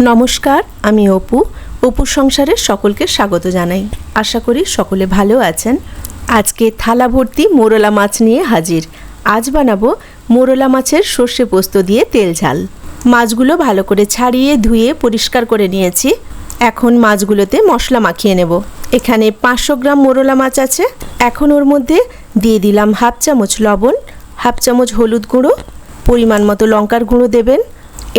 নমস্কার, আমি অপু। অপুর সংসারে সকলকে স্বাগত জানাই। আশা করি সকলে ভালো আছেন। আজকে থালা ভর্তি মোরলা মাছ নিয়ে হাজির। আজ বানাবো মোরলা মাছের সর্ষে পোস্ত দিয়ে তেল ঝাল। মাছগুলো ভালো করে ছাড়িয়ে, ধুয়ে, পরিষ্কার করে নিয়েছি। এখন মাছগুলোতে মশলা মাখিয়ে নেব। এখানে পাঁচশো গ্রাম মোরলা মাছ আছে। এখন ওর মধ্যে দিয়ে দিলাম হাফ চামচ লবণ, হাফ চামচ হলুদ গুঁড়ো, পরিমাণ মতো লঙ্কার গুঁড়ো দেবেন।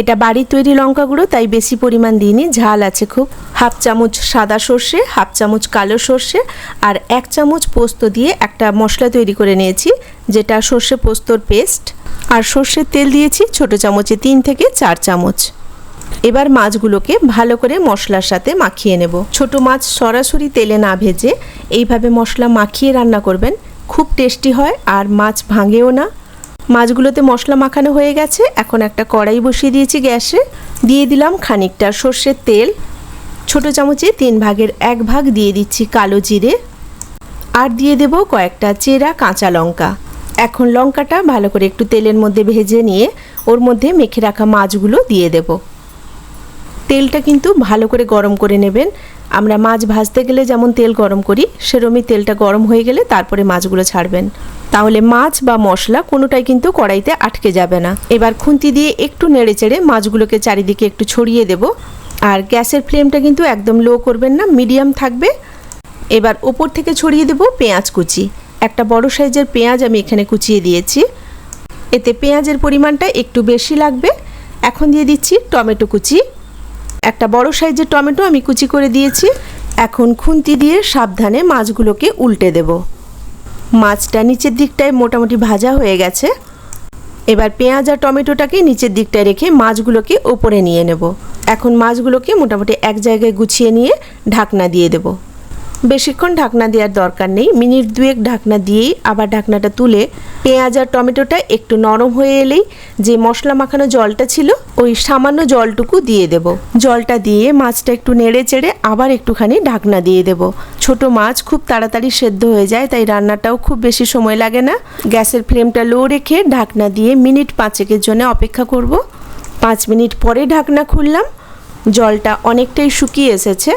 এটা বাড়ির তৈরি লঙ্কা গুঁড়ো তাই বেশি পরিমাণ দিইনি। ঝাল আছে খুব। হাফ চামচ সাদা সর্ষে, হাফ চামচ কালো সর্ষে আর এক চামচ পোস্ত দিয়ে একটা মশলা তৈরি করে নিয়েছি, যেটা সর্ষে পোস্তর পেস্ট। আর সর্ষের তেল দিয়েছি ছোট চামচে তিন থেকে চার চামচ। এবার মাছগুলোকে ভালো করে মশলার সাথে মাখিয়ে নেব। ছোট মাছ সরাসরি তেলে না ভেজে এইভাবে মশলা মাখিয়ে রান্না করবেন। খুব টেস্টি হয় আর মাছ ভাঙেও না। মাছগুলোতে মশলা মাখানো হয়ে গেছে। এখন একটা কড়াই বসিয়ে দিয়েছি গ্যাসে। দিয়ে দিলাম খানিকটা সর্ষের তেল। ছোট চামচে তিন ভাগের এক ভাগ দিয়ে দিচ্ছি কালো জিরে। আর দিয়ে দেব কয়েকটা চেরা কাঁচা লঙ্কা। এখন লঙ্কাটা ভালো করে একটু তেলের মধ্যে ভেজে নিয়ে ওর মধ্যে মেখে রাখা মাছগুলো দিয়ে দেব। তেলটা কিন্তু ভালো করে গরম করে নেবেন। আমরা মাছ ভাজতে গেলে যেমন তেল গরম করি, সেরমই তেলটা গরম হয়ে গেলে তারপরে মাছগুলো ছাড়বেন। তাহলে মাছ বা মশলা কোনোটাই কিন্তু কড়াইতে আটকে যাবে না। এবার খুন্তি দিয়ে একটু নেড়ে চেড়ে মাছগুলোকে চারিদিকে একটু ছড়িয়ে দেব। আর গ্যাসের ফ্লেমটা কিন্তু একদম লো করবেন না, মিডিয়াম থাকবে। এবার ওপর থেকে ছড়িয়ে দেব পেঁয়াজ কুচি। একটা বড় সাইজের পেঁয়াজ আমি এখানে কুচিয়ে দিয়েছি। এতে পেঁয়াজের পরিমাণটা একটু বেশি লাগবে। এখন দিয়ে দিচ্ছি টমেটো কুচি। একটা বড় সাইজের টমেটো আমি কুচি করে দিয়েছি। এখন খুন্তি দিয়ে সাবধানে মাছগুলোকে উল্টে দেব। মাছটা নিচের দিকটায় মোটামুটি ভাজা হয়ে গেছে। এবার পেঁয়াজ আর টমেটোটাকে নিচের দিকটায় রেখে মাছগুলোকে ওপরে নিয়ে নেব। এখন মাছগুলোকে মোটামুটি এক জায়গায় গুছিয়ে নিয়ে ঢাকনা দিয়ে দেব। বেশিক্ষণ ঢাকনা দেওয়ার দরকার নেই। মিনিট দুয়েক ঢাকনা দিয়েই আবার ঢাকনাটা তুলে পেঁয়াজ আর টমেটোটা একটু নরম হয়ে এলেই যে মশলা মাখানো জলটা ছিল, ওই সামান্য জলটুকু দিয়ে দেব। জলটা দিয়ে মাছটা একটু নেড়ে চেড়ে আবার একটুখানি ঢাকনা দিয়ে দেব। ছোট মাছ খুব তাড়াতাড়ি সেদ্ধ হয়ে যায়, তাই রান্নাটাও খুব বেশি সময় লাগে না। গ্যাসের ফ্লেমটা লো রেখে ঢাকনা দিয়ে মিনিট পাঁচেকের জন্য অপেক্ষা করব। পাঁচ মিনিট পরে ঢাকনা খুললাম। জলটা অনেকটাই শুকিয়ে এসেছে।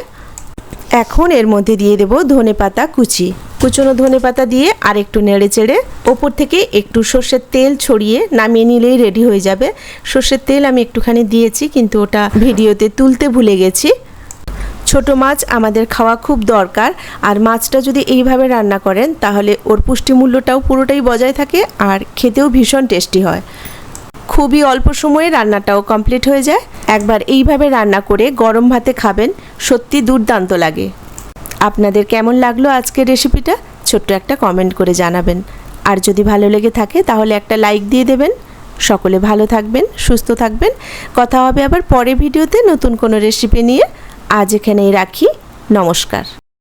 এখন এর মধ্যে দিয়ে দেব ধনে পাতা কুচি। কুচনো ধনে পাতা দিয়ে আর একটু নেড়ে চেড়ে ওপর থেকে একটু সর্ষের তেল ছড়িয়ে নামিয়ে নিলেই রেডি হয়ে যাবে। সর্ষের তেল আমি একটুখানি দিয়েছি, কিন্তু ওটা ভিডিওতে তুলতে ভুলে গেছি। ছোট মাছ আমাদের খাওয়া খুব দরকার, আর মাছটা যদি এইভাবে রান্না করেন তাহলে ওর পুষ্টিমূল্যটাও পুরোটাই বজায় থাকে আর খেতেও ভীষণ টেস্টি হয়। খুবই অল্প সময়ে রান্নাটাও কমপ্লিট হয়ে যায়। একবার এইভাবে রান্না করে গরম ভাতে খাবেন, সত্যি দুর্দান্ত লাগে। আপনাদের কেমন লাগল আজকের রেসিপিটা? ছোট্ট একটা কমেন্ট করে জানাবেন। আর যদি ভালো লেগে থাকে, তাহলে একটা লাইক দিয়ে দেবেন। সকলে ভালো থাকবেন, সুস্থ থাকবেন। কথা হবে আবার পরে ভিডিওতে নতুন কোনো রেসিপি নিয়ে। আজ এখানেই রাখি। নমস্কার।